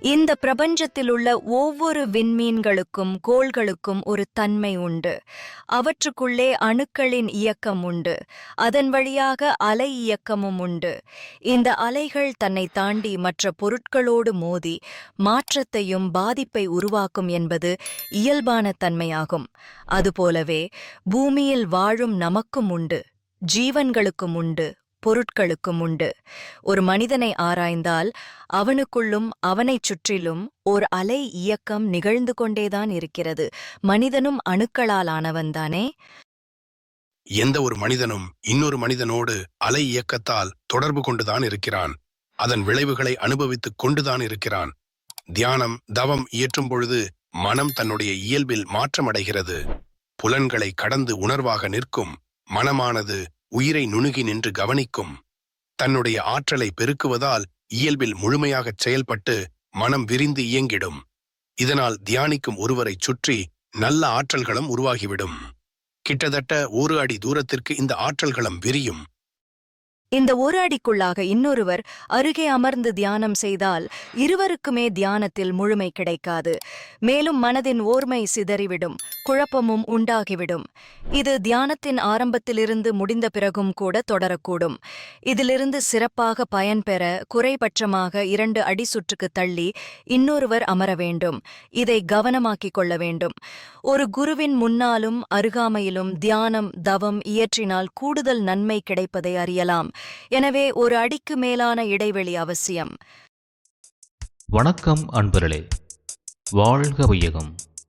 இந்த பிரபஞ்சத்தில் உள்ள ஒவ்வொரு விண்மீன்களுக்கும் கோள்களுக்கும் ஒரு தன்மை உண்டு. அவற்றுக்குள்ளே அணுக்களின் இயக்கம் உண்டு. அதன் வழியாக அலை இயக்கமும் உண்டு. இந்த அலைகள் தன்னை தாண்டி மற்ற பொருட்களோடு மோதி மாற்றத்தையும் பாதிப்பை உருவாக்கும் என்பது இயல்பான தன்மையாகும். அதுபோலவே பூமியில் வாழும் நமக்கும் உண்டு. ஜீவன்களுக்கும் உண்டு. பொருட்களுக்கும் உண்டு. ஒரு மனிதனை ஆராய்ந்தால் அவனுக்குள்ளும் அவனைச் சுற்றிலும் ஓர் அலை இயக்கம் நிகழ்ந்து கொண்டேதான் இருக்கிறது. மனிதனும் அணுக்களால் ஆனவன்தானே எந்த ஒரு மனிதனும் இன்னொரு மனிதனோடு அலை இயக்கத்தால் தொடர்பு கொண்டுதான் இருக்கிறான். அதன் விளைவுகளை அனுபவித்துக் கொண்டுதான் இருக்கிறான். தியானம் தவம் இயற்றும் பொழுது மனம் தன்னுடைய இயல்பில் மாற்றமடைகிறது. புலன்களை கடந்து உணர்வாக நிற்கும் மனமானது உயிரை நுணுகி நின்று கவனிக்கும். தன்னுடைய ஆற்றலை பெருக்குவதால் இயல்பில் முழுமையாகச் செயல்பட்டு மனம் விரிந்து இயங்கிடும். இதனால் தியானிக்கும் ஒருவரைச் சுற்றி நல்ல ஆற்றல்களும் உருவாகிவிடும். கிட்டத்தட்ட ஒரு அடி தூரத்திற்கு இந்த ஆற்றல்களம் விரியும். இந்த ஒரு அடிக்குள்ளாக இன்னொருவர் அருகே அமர்ந்து தியானம் செய்தால் இருவருக்குமே தியானத்தில் முழுமை கிடைக்காது. மேலும் மனதின் ஓர்மை சிதறிவிடும். குழப்பமும் உண்டாகிவிடும். இது தியானத்தின் ஆரம்பத்திலிருந்து முடிந்த பிறகும் கூட தொடரக்கூடும். இதிலிருந்து சிறப்பாக பயன்பெற குறைபட்சமாக இரண்டு அடி சுற்றுக்கு தள்ளி இன்னொருவர் அமர வேண்டும். இதை கவனமாக்கிக் கொள்ள வேண்டும். ஒரு குருவின் முன்னாலும் அருகாமையிலும் தியானம் தவம் இயற்றினால் கூடுதல் நன்மை கிடைப்பதை அறியலாம். எனவே ஒரு அடிக்கு மேலான இடைவெளி அவசியம். வணக்கம் அன்பர்களே. வாழ்க வையகம்.